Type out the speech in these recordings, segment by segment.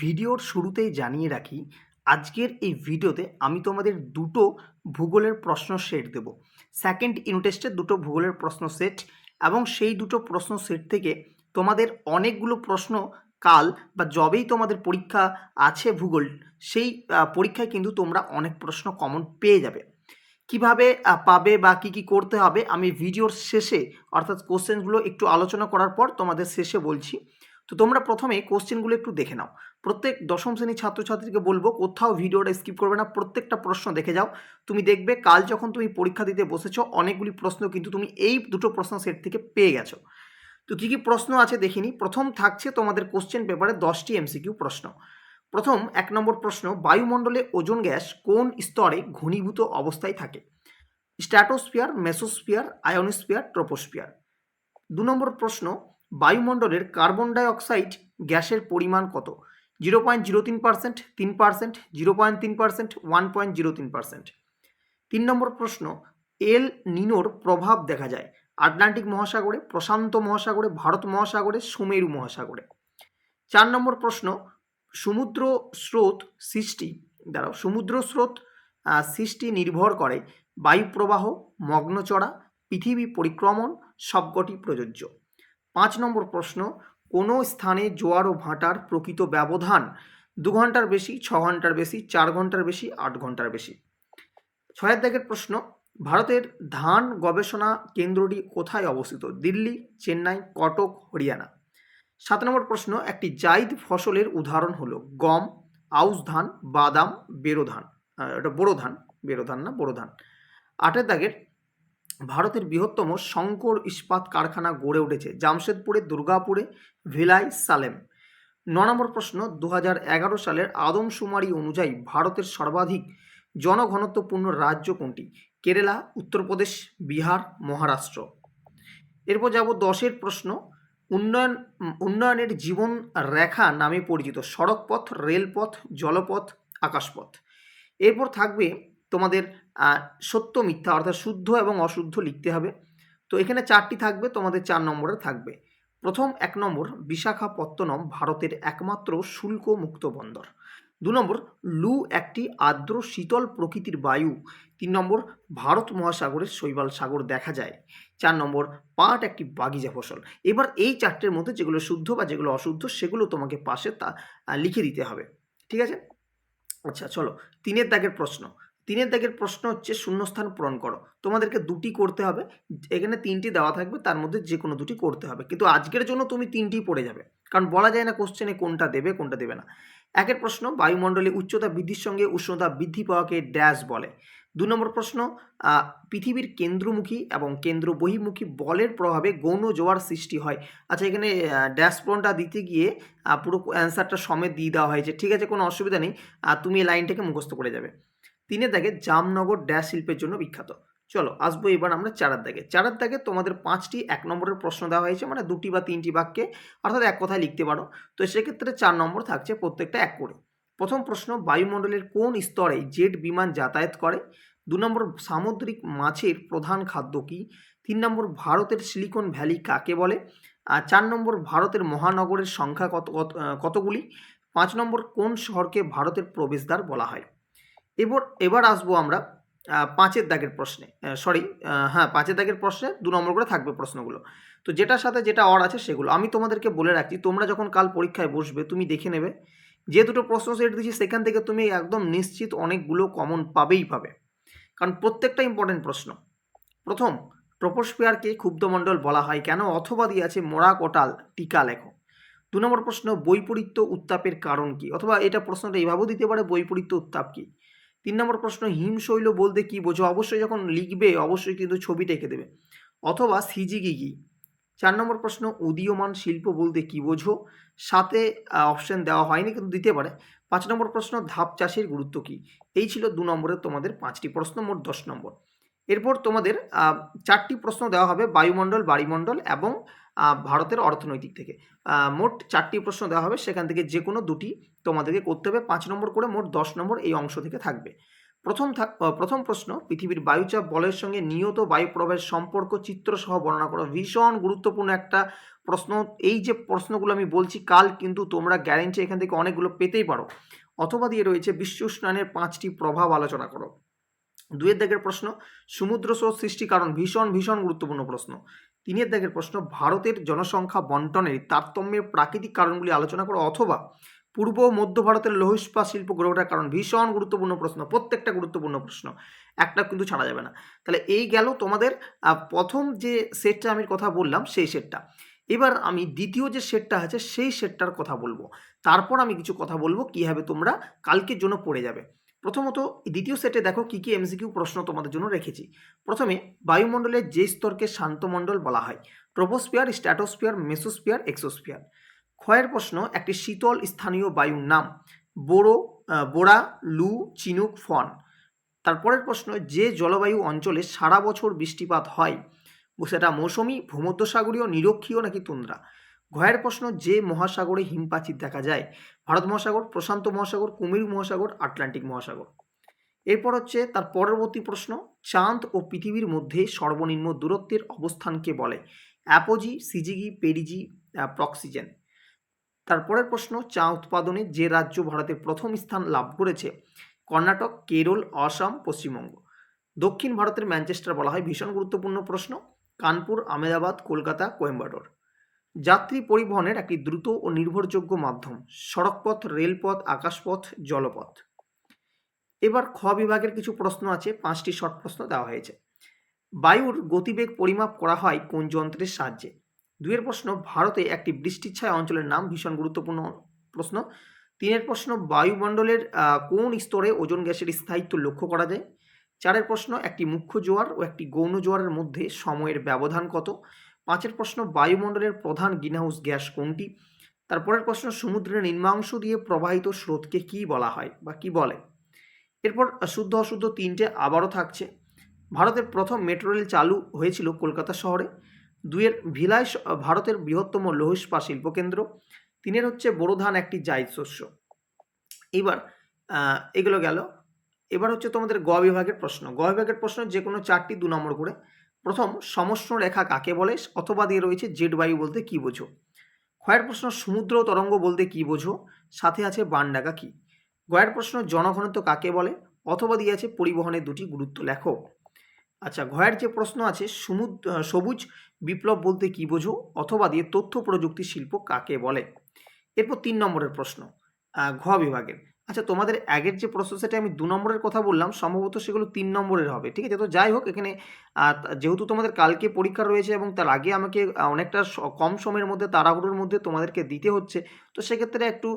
ভিডিওর শুরুতেই জানিয়ে রাখি, আজকের এই ভিডিওতে আমি তোমাদের দুটো ভূগোলের প্রশ্ন সেট দেব। সেকেন্ড ইউনিট টেস্টের দুটো ভূগোলের প্রশ্ন সেট এবং সেই দুটো প্রশ্ন সেট থেকে তোমাদের অনেকগুলো প্রশ্ন কাল বা যবেই তোমাদের পরীক্ষা আছে ভূগোল, সেই পরীক্ষায় কিন্তু তোমরা অনেক প্রশ্ন কমন পেয়ে যাবে। কীভাবে পাবে বা কি কি করতে হবে আমি ভিডিওর শেষে অর্থাৎ কোশ্চেনগুলো একটু আলোচনা করার পর তোমাদের শেষে বলছি। তো তোমরা প্রথমে কোশ্চেনগুলো একটু দেখে নাও। প্রত্যেক দশম শ্রেণির ছাত্রছাত্রীকে বলব, কোথাও ভিডিওটা স্কিপ করবে না, প্রত্যেকটা প্রশ্ন দেখে যাও। তুমি দেখবে কাল যখন তুমি পরীক্ষা দিতে বসেছো, অনেকগুলি প্রশ্ন কিন্তু তুমি এই দুটো প্রশ্ন সেট থেকে পেয়ে গেছো। তো কী কী প্রশ্ন আছে দেখিনি। প্রথম থাকছে তোমাদের কোশ্চেন পেপারে দশটি এমসিকিউ প্রশ্ন। প্রথম, এক নম্বর প্রশ্ন, বায়ুমণ্ডলে ওজোন গ্যাস কোন স্তরে ঘনীভূত অবস্থায় থাকে? Stratosphere, mesosphere, ionosphere, troposphere. দু নম্বর প্রশ্ন বায়ুমণ্ডলের কার্বন ডাই অক্সাইড গ্যাসের পরিমাণ কত? জিরো পয়েন্ট জিরো তিন পার্সেন্ট তিন পার্সেন্ট, জিরো পয়েন্ট তিন পার্সেন্ট, ওয়ান পয়েন্ট জিরো তিন পার্সেন্ট। তিন নম্বর প্রশ্ন, এল নিনোর প্রভাব দেখা যায় আটলান্টিক মহাসাগরে, প্রশান্ত মহাসাগরে, ভারত মহাসাগরে, সুমেরু মহাসাগরে। চার নম্বর প্রশ্ন, সমুদ্র স্রোত সৃষ্টি, দাঁড়াও, সমুদ্র স্রোত সৃষ্টি নির্ভর করে বায়ু প্রবাহ মগ্নচড়া, পৃথিবী পরিক্রমণ, সবকটি প্রযোজ্য। পাঁচ নম্বর প্রশ্ন, কোনো স্থানে জোয়ার ও ভাঁটার প্রকৃত ব্যবধান দু ঘণ্টার বেশি, ছ ঘণ্টার বেশি, চার ঘণ্টার বেশি, আট ঘণ্টার বেশি? ছয়ের দাগের প্রশ্ন, ভারতের ধান গবেষণা কেন্দ্রটি কোথায় অবস্থিত? দিল্লি, চেন্নাই, কটক, হরিয়ানা। সাত নম্বর প্রশ্ন, একটি জাইদ ফসলের উদাহরণ হলো গম, আউশ ধান, বাদাম, বেরো ধান এটা বোরো ধান, বেরো ধান না, বোরো ধান। আটের দাগের ভারতের বৃহত্তম শঙ্কর ইস্পাত কারখানা গড়ে উঠেছে জামশেদপুরে, দুর্গাপুরে, ভিলাই, সালেম। ন নম্বর প্রশ্ন দু সালের আদমশুমারি অনুযায়ী ভারতের সর্বাধিক জনঘনত্বপূর্ণ রাজ্য কোনটি? কেরালা, উত্তরপ্রদেশ, বিহার, মহারাষ্ট্র। এরপর যাব দশের প্রশ্ন, উন্নয়ন, উন্নয়নের জীবন রেখা নামে পরিচিত সড়কপথ, রেলপথ, জলপথ, আকাশপথ। এরপর থাকবে তোমাদের সত্য মিথ্যা, অর্থাৎ শুদ্ধ এবং অশুদ্ধ লিখতে হবে। তো এখানে চারটি থাকবে, তোমাদের চার নম্বরে থাকবে। প্রথম এক নম্বর, বিশাখাপত্তনম ভারতের একমাত্র শুল্ক মুক্ত বন্দর। দু নম্বর, লু একটি আর্দ্র শীতল প্রকৃতির বায়ু। তিন নম্বর, ভারত মহাসাগরের শৈবাল সাগর দেখা যায়। চার নম্বর, পাট একটি বাগিচা ফসল। এবার এই চারটের মধ্যে যেগুলো শুদ্ধ বা যেগুলো অশুদ্ধ, সেগুলো তোমাকে পাশে তা লিখে দিতে হবে। ঠিক আছে? আচ্ছা চলো, তিনের দাগের প্রশ্ন। তিনের দাগের প্রশ্ন হচ্ছে শূন্যস্থান পূরণ করো। তোমাদেরকে দুটি করতে হবে, এখানে তিনটি দেওয়া থাকবে, তার মধ্যে যে কোনো দুটি করতে হবে। কিন্তু আজকের জন্য তুমি তিনটি পড়ে যাবে, কারণ বলা যায় না কোশ্চেনে কোনটা দেবে কোনটা দেবে না। একের প্রশ্ন, বায়ুমণ্ডলে উচ্চতা বৃদ্ধির সঙ্গে উষ্ণতা বৃদ্ধি পাওয়াকে ড্যাশ বলে। দু নম্বর প্রশ্ন পৃথিবীর কেন্দ্রমুখী এবং কেন্দ্র বহির্মুখী বলের প্রভাবে গৌণ জোয়ার সৃষ্টি হয়। আচ্ছা এখানে ড্যাশ প্রণটা দিতে গিয়ে পুরো অ্যান্সারটা সমেত দিয়ে দেওয়া হয়েছে। ঠিক আছে, কোনো অসুবিধা নেই আর তুমি এই লাইনটাকে মুখস্থ করে যাবে। তিনের দাগে জামনগর ড্যাশ শিল্পের জন্য বিখ্যাত। চলো, আসব এবার আমরা চারার দাগে। চারার দাগে তোমাদের পাঁচটি, এক নম্বরের প্রশ্ন দেওয়া হয়েছে মানে দুটি বা তিনটি বাক্যে, অর্থাৎ এক কথায় লিখতে পারো। তো সেক্ষেত্রে চার নম্বর থাকছে প্রত্যেকটা এক করে। প্রথম প্রশ্ন, বায়ুমণ্ডলের কোন স্তরে জেট বিমান যাতায়াত করে? দু নম্বর, সামুদ্রিক মাছের প্রধান খাদ্য কী? তিন নম্বর, ভারতের সিলিকন ভ্যালি কাকে বলে? আর চার নম্বর, ভারতের মহানগরের সংখ্যা কত, কত- কতগুলি? পাঁচ নম্বর, কোন শহরকে ভারতের প্রবেশদ্বার বলা হয়? এবার এবার আসব আমরা পাঁচের দাগের প্রশ্নে সরি হ্যাঁ পাঁচের দাগের প্রশ্নে দু নম্বর করে থাকবে প্রশ্নগুলো। তো যেটার সাথে যেটা অর আছে সেগুলো। আমি তোমাদেরকে বলে রাখছি, তোমরা যখন কাল পরীক্ষায় বসবে, তুমি দেখে নেবে যে দুটো প্রশ্ন সেট দিচ্ছি সেখান থেকে তুমি একদম নিশ্চিত অনেকগুলো কমন পাবেই পাবে। কারণ প্রত্যেকটা ইম্পর্টেন্ট প্রশ্ন। প্রথম ট্রোপোস্ফিয়ারকে ক্ষুব্ধমণ্ডল বলা হয় কেন? অথবা দিয়ে আছে মোরা কোটাল, টিকা লেখো। দু নম্বর প্রশ্ন, বৈপরীত্য উত্তাপের কারণ কি? অথবা এটা প্রশ্নটা এইভাবেও দিতে পারে, বৈপরীত্য উত্তাপ কি? তিন নম্বর প্রশ্ন, হিমশৈল বলতে কি বোঝো? অবশ্যই যখন লিখবে, অবশ্যই কিন্তু ছবি এঁকে দেবে। অথবা সিজিগি কি? চার নম্বর প্রশ্ন, উদীয়মান শিল্প বলতে কি বোঝো? সাথে অপশন দেওয়া হয়নি, কিন্তু দিতে পারে। পাঁচ নম্বর প্রশ্ন, ধাপ চাষের গুরুত্ব কি? এই ছিল দু নম্বরের তোমাদের পাঁচটি প্রশ্ন, মোট দশ নম্বর। এরপর তোমাদের চারটি প্রশ্ন দেওয়া হবে বায়ুমণ্ডল বাড়িমণ্ডল এবং ভারতের অর্থনৈতিক থেকে। মোট চারটি প্রশ্ন দেওয়া হবে, সেখান থেকে যে কোনো দুটি তোমাদেরকে করতে হবে। পাঁচ নম্বর করে মোট দশ নম্বর এই অংশ থেকে থাকবে। প্রথম প্রথম প্রশ্ন, পৃথিবীর বায়ুচাপ বলয়ের সঙ্গে নিয়ত বায়ু প্রবাহের সম্পর্ক চিত্র সহ বর্ণনা করো। ভীষণ গুরুত্বপূর্ণ একটা প্রশ্ন। এই যে প্রশ্নগুলো আমি বলছি, কাল কিন্তু তোমরা গ্যারেন্টি এখান থেকে অনেকগুলো পেতেই পারো। অথবা দিয়ে রয়েছে, বিশ্ব উষ্ণায়নের পাঁচটি প্রভাব আলোচনা করো। দুয়ের দাগের প্রশ্ন, সমুদ্র স্রোত সৃষ্টি কারণ, ভীষণ ভীষণ গুরুত্বপূর্ণ প্রশ্ন। তিনের দাগের প্রশ্ন, ভারতের জনসংখ্যা বন্টনের তারতম্যের প্রাকৃতিক কারণগুলি আলোচনা করো অথবা পূর্ব মধ্য ভারতের লৌহ ইস্পাত শিল্প গড়ে ওঠার কারণ ভীষণ গুরুত্বপূর্ণ প্রশ্ন, প্রত্যেকটা গুরুত্বপূর্ণ প্রশ্ন। একটা কিন্তু ছাড়া যাবে না। তাহলে এই গেল তোমাদের প্রথম যে সেটটা আমি কথা বললাম সেই সেটটা। এবার আমি দ্বিতীয় যে সেটটা আছে সেই সেটটার কথা বলব। তারপর আমি কিছু কথা বলব কীভাবে তোমরা কালকের জন্য পড়ে যাবে। প্রথমত দ্বিতীয় সেটে দেখো কী কী এমসিকিউ প্রশ্ন তোমাদের জন্য রেখেছি। প্রথমে বায়ুমণ্ডলের যে স্তরকে শান্তমণ্ডল বলা হয় ট্রোপোস্ফিয়ার স্ট্যাটোস্ফিয়ার মেসোস্ফিয়ার এক্সোস্ফিয়ার ক্ষয়ের প্রশ্ন, একটি শীতল স্থানীয় বায়ুর নাম, বোরো বোরা, লু, চিনুক, ফন। তারপরের প্রশ্ন, যে জলবায়ু অঞ্চলে সারা বছর বৃষ্টিপাত হয়, সেটা মৌসুমি, ভূমধ্যসাগরীয়, নিরক্ষীয় নাকি তুন্দ্রা? ঘয়ের প্রশ্ন, যে মহাসাগরে হিমপাচিত দেখা যায় ভারত মহাসাগর, প্রশান্ত মহাসাগর, কুমির মহাসাগর, আটলান্টিক মহাসাগর। এরপর হচ্ছে তার পরবর্তী প্রশ্ন, চাঁদ ও পৃথিবীর মধ্যে সর্বনিম্ন দূরত্বের অবস্থানকে বলে? Apogee, syzygy, perigee proxigean. তারপরের প্রশ্ন, চা উৎপাদনে যে রাজ্য ভারতের প্রথম স্থান লাভ করেছে? কর্ণাটক, কেরল, আসাম, পশ্চিমবঙ্গ। দক্ষিণ ভারতের ম্যানচেস্টার বলা হয় ভীষণ গুরুত্বপূর্ণ প্রশ্ন। কানপুর আমেদাবাদ কলকাতা, কোয়েম্বাটোর। যাত্রী পরিবহনের একটি দ্রুত ও নির্ভরযোগ্য মাধ্যম, সড়কপথ, রেলপথ, আকাশপথ, জলপথ। এবার খ বিভাগের কিছু প্রশ্ন আছে, পাঁচটি শর্ট প্রশ্ন দেওয়া হয়েছে। বায়ুর গতিবেগ পরিমাপ করা হয় কোন যন্ত্রের সাহায্যে? দুয়ের প্রশ্ন, ভারতে একটি বৃষ্টিচ্ছায়া অঞ্চলের নাম ভীষণ গুরুত্বপূর্ণ প্রশ্ন। তিনের প্রশ্ন, বায়ুমণ্ডলের কোন স্তরে ওজন গ্যাসের স্থায়িত্ব লক্ষ্য করা যায়? চারের প্রশ্ন, একটি মুখ্য জোয়ার ও একটি গৌণ জোয়ারের মধ্যে সময়ের ব্যবধান কত? পাঁচের প্রশ্ন বায়ুমণ্ডলের প্রধান গ্রিনহাউস গ্যাস কোনটি? তারপরের প্রশ্ন, সমুদ্রের নিম্নাংশ দিয়ে প্রবাহিত স্রোতকে কি বলা হয় বা কি বলে? এরপর শুদ্ধ অশুদ্ধ তিনটে আবারও থাকছে। ভারতের প্রথম মেট্রো রেল চালু হয়েছিল কলকাতা শহরে। দুইয়ের ভিলাই ভারতের বৃহত্তম লৌহ ইস্পাত শিল্পকেন্দ্র। তিনের হচ্ছে বোরো ধান একটি জায়দ শস্য। এবার এগুলো গেল। এবার হচ্ছে তোমাদের গ বিভাগের প্রশ্ন। গ বিভাগের প্রশ্ন যে কোনো চারটি দু নম্বর করে। প্রথম, সমষ্ণ রেখা কাকে বলে? অথবা দিয়ে রয়েছে জেড বায়ু বলতে কি বোঝো? ক্ষয়ের প্রশ্ন, সমুদ্র তরঙ্গ বলতে কি বোঝো? সাথে আছে বানডাকা কি? গয়ের প্রশ্ন, জনঘনত্ব কাকে বলে? অথবা দিয়ে আছে পরিবহনের দুটি গুরুত্ব লেখো। আচ্ছা ঘয়ের যে প্রশ্ন আছে, সমুদ্র সবুজ বিপ্লব বলতে কি বোঝো? অথবা দিয়ে তথ্য প্রযুক্তি শিল্প কাকে বলে? এরপর তিন নম্বরের প্রশ্ন ঘ বিভাগের। আচ্ছা তোমাদের আগের যে প্রশ্ন সেটা আমি দু নম্বরের কথা বললাম, সম্ভবত সেগুলো তিন নম্বরের হবে, ঠিক আছে? তো যাই হোক, এখানে যেহেতু তোমাদের কালকে পরীক্ষা রয়েছে এবং তার আগে আমাকে অনেকটা কম সময়ের মধ্যে, তাড়াহুড়োর মধ্যে তোমাদেরকে দিতে হচ্ছে, তো সেক্ষেত্রে একটু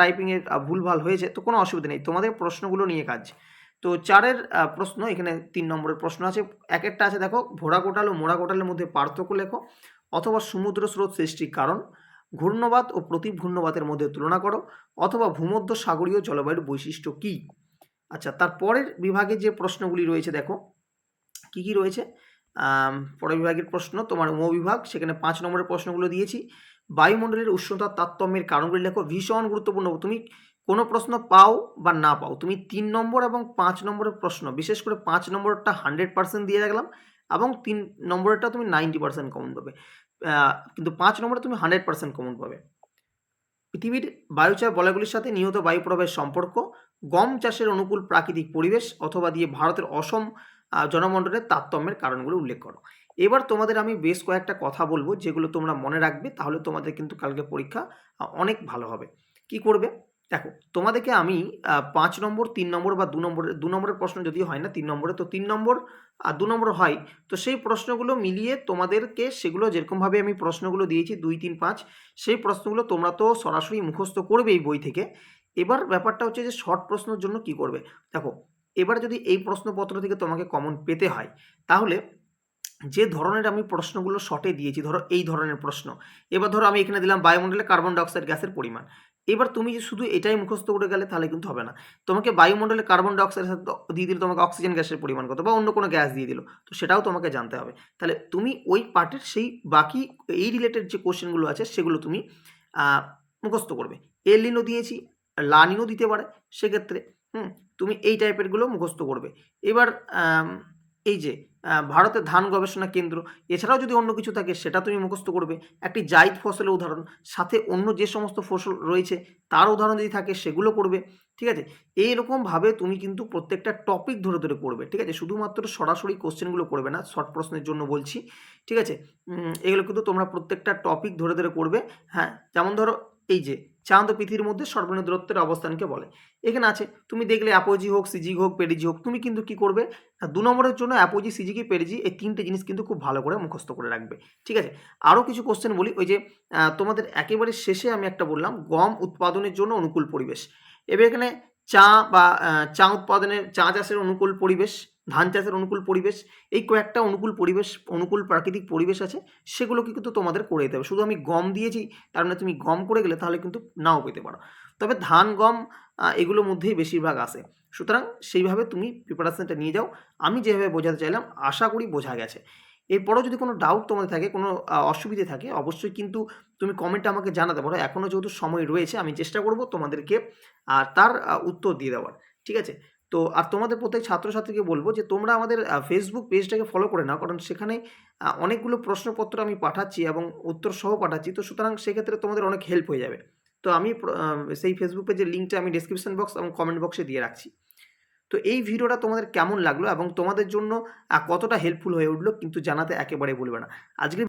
টাইপিংয়ের ভুলভাল হয়েছে, তো কোনো অসুবিধা নেই। তোমাদের প্রশ্নগুলো নিয়ে কাজ। তো চারের প্রশ্ন, এখানে তিন নম্বরের প্রশ্ন আছে, এক একটা আছে, দেখো, ভোড়া কোটাল ও মোড়া কোটালের মধ্যে পার্থক্য লেখো, অথবা সমুদ্র স্রোত সৃষ্টির কারণ ঘূর্ণবাত ও প্রতি ঘূর্ণবাতের মধ্যে তুলনা করো অথবা ভূমধ্য সাগরীয় জলবায়ুর বৈশিষ্ট্য কী? আচ্ছা তার পরের বিভাগে যে প্রশ্নগুলি রয়েছে দেখো, কি কি রয়েছে? পরের বিভাগের প্রশ্ন, তোমার উম বিভাগ, সেখানে পাঁচ নম্বরের প্রশ্নগুলো দিয়েছি। বায়ুমণ্ডলের উষ্ণতার তারতম্যের কারণগুলি লেখো, ভীষণ গুরুত্বপূর্ণ। তুমি কোনো প্রশ্ন পাও বা না পাও, তুমি তিন নম্বর এবং পাঁচ নম্বরের প্রশ্ন, বিশেষ করে পাঁচ নম্বরটা হান্ড্রেড পার্সেন্ট দিয়ে রাখলাম এবং তিন নম্বরেরটা তুমি নাইনটি পার্সেন্ট কমন পাবে। কিন্তু পাঁচ নম্বরে তুমি হান্ড্রেড পার্সেন্ট কমন পাবে। পৃথিবীর বায়ুচাপ বলয়গুলির সাথে নিহত বায়ু প্রবাহের সম্পর্ক, গম চাষের অনুকূল প্রাকৃতিক পরিবেশ অথবা দিয়ে ভারতের অসম জনমণ্ডলের তারতম্যের কারণগুলো উল্লেখ করো। এবার তোমাদের আমি বেশ কয়েকটা কথা বলব যেগুলো তোমরা মনে রাখবে, তাহলে তোমাদের কিন্তু কালকে পরীক্ষা অনেক ভালো হবে। কি করবে? দেখো, তোমাদেরকে আমি পাঁচ নম্বর, তিন নম্বর বা দু নম্বরের দু নম্বরের প্রশ্ন যদি হয় না, তিন নম্বরে, তো তিন নম্বর আর দু নম্বর হয়, তো সেই প্রশ্নগুলো মিলিয়ে তোমাদেরকে সেগুলো যেরকমভাবে আমি প্রশ্নগুলো দিয়েছি, দুই, তিন, পাঁচ, সেই প্রশ্নগুলো তোমরা তো সরাসরি মুখস্থ করবে এই বই থেকে। এবার ব্যাপারটা হচ্ছে যে শর্ট প্রশ্নের জন্য কি করবে? দেখো, এবার যদি এই প্রশ্নপত্র থেকে তোমাকে কমন পেতে হয়, তাহলে যে ধরনের আমি প্রশ্নগুলো শর্টে দিয়েছি, ধরো এই ধরনের প্রশ্ন, এবার ধরো আমি এখানে দিলাম বায়ুমণ্ডলে কার্বন ডাইঅক্সাইড গ্যাসের পরিমাণ। এবার তুমি যে শুধু এটাই মুখস্থ করে গেলে তাহলে কিন্তু হবে না। তোমাকে বায়ুমণ্ডলে কার্বন ডাইঅক্সাইডের সাথে দিয়ে দিল, তোমাকে অক্সিজেন গ্যাসের পরিমাণ কত, বা অন্য কোনো গ্যাস দিয়ে দিল, তো সেটাও তোমাকে জানতে হবে। তাহলে তুমি ওই পার্টের সেই বাকি এই রিলেটেড যে কোশ্চেনগুলো আছে, সেগুলো তুমি মুখস্থ করবে। এলিনও দিয়েছি লানিনও দিতে পারে, সেক্ষেত্রে, হুম, তুমি এই টাইপেরগুলো মুখস্থ করবে। এবার এই যে ভারতের ধান গবেষণা কেন্দ্র। এছাড়াও যদি অন্য কিছু থাকে, সেটা তুমি মুখস্থ করবে। একটি জাইদ ফসলের উদাহরণ, সাথে অন্য যে সমস্ত ফসল রয়েছে, তার উদাহরণ যদি থাকে, সেগুলো করবে, ঠিক আছে? এইরকমভাবে তুমি কিন্তু প্রত্যেকটা টপিক ধরে ধরে করবে, ঠিক আছে? শুধুমাত্র সরাসরি কোশ্চেনগুলো করবে না শর্ট প্রশ্নের জন্য বলছি, ঠিক আছে? এগুলো কিন্তু তোমরা প্রত্যেকটা টপিক ধরে ধরে করবে হ্যাঁ? যেমন ধরো, এই যে চাঁদ ও পৃথিবীর মধ্যে সর্বনিম্ন দূরত্বের অবস্থানকে বলে। এখানে আছে, তুমি দেখলে অ্যাপোজি হোক, সিজি হোক পেরিজি হোক, তুমি কিন্তু কি করবে? দু নম্বরের জন্য অ্যাপোজি সিজিকি পেরিজি এই তিনটে জিনিস কিন্তু খুব ভালো করে মুখস্থ করে রাখবে। ঠিক আছে? আরও কিছু কোশ্চেন বলি, ওই যে তোমাদের একেবারে শেষে আমি একটা বললাম, গম উৎপাদনের জন্য অনুকূল পরিবেশ। এবার এখানে চা বা চা উৎপাদনের, চা চাষের অনুকূল পরিবেশ ধান চাষের অনুকূল পরিবেশ, এই কয়েকটা অনুকূল পরিবেশ, অনুকূল প্রাকৃতিক পরিবেশ আছে, সেগুলোকে কিন্তু তোমাদের করে দিতে হবে। শুধু আমি গম দিয়েছি, তার মানে তুমি গম করে গেলে তাহলে কিন্তু নাও পেতে পারো। তবে ধান, গম এগুলোর মধ্যেই বেশিরভাগ আসে সুতরাং সেইভাবে তুমি প্রিপারেশনটা নিয়ে যাও। আমি যেভাবে বোঝাতে চাইলাম, আশা করি বোঝা গেছে। এরপরও যদি কোনো ডাউট তোমাদের থাকে, কোনো অসুবিধে থাকে, অবশ্যই কিন্তু তুমি কমেন্টে আমাকে জানাতে পারো। এখনও যেহেতু সময় রয়েছে, আমি চেষ্টা করব তোমাদেরকে, আর তার উত্তর দিয়ে দেওয়ার। ঠিক আছে? তো আর তোমাদের প্রত্যেক ছাত্রছাত্রীকে বলব যে তোমরা আমাদের ফেসবুক পেজটাকে ফলো করে নাও, কারণ সেখানে অনেকগুলো প্রশ্নপত্র আমি পাঠাচ্ছি এবং উত্তর সহ পাঠাচ্ছি। তো সুতরাং সেক্ষেত্রে তোমাদের অনেক হেল্প হয়ে যাবে। তো আমি সেই ফেসবুক পেজের লিঙ্কটা আমি ডিসক্রিপশন বক্স এবং কমেন্ট বক্সে দিয়ে রাখছি। তো এই ভিডিওটা তোমাদের কেমন লাগল এবং তোমাদের জন্য কতটা হেল্পফুল হয়ে উঠল কিন্তু জানাতে একেবারে বলবে না। আজকে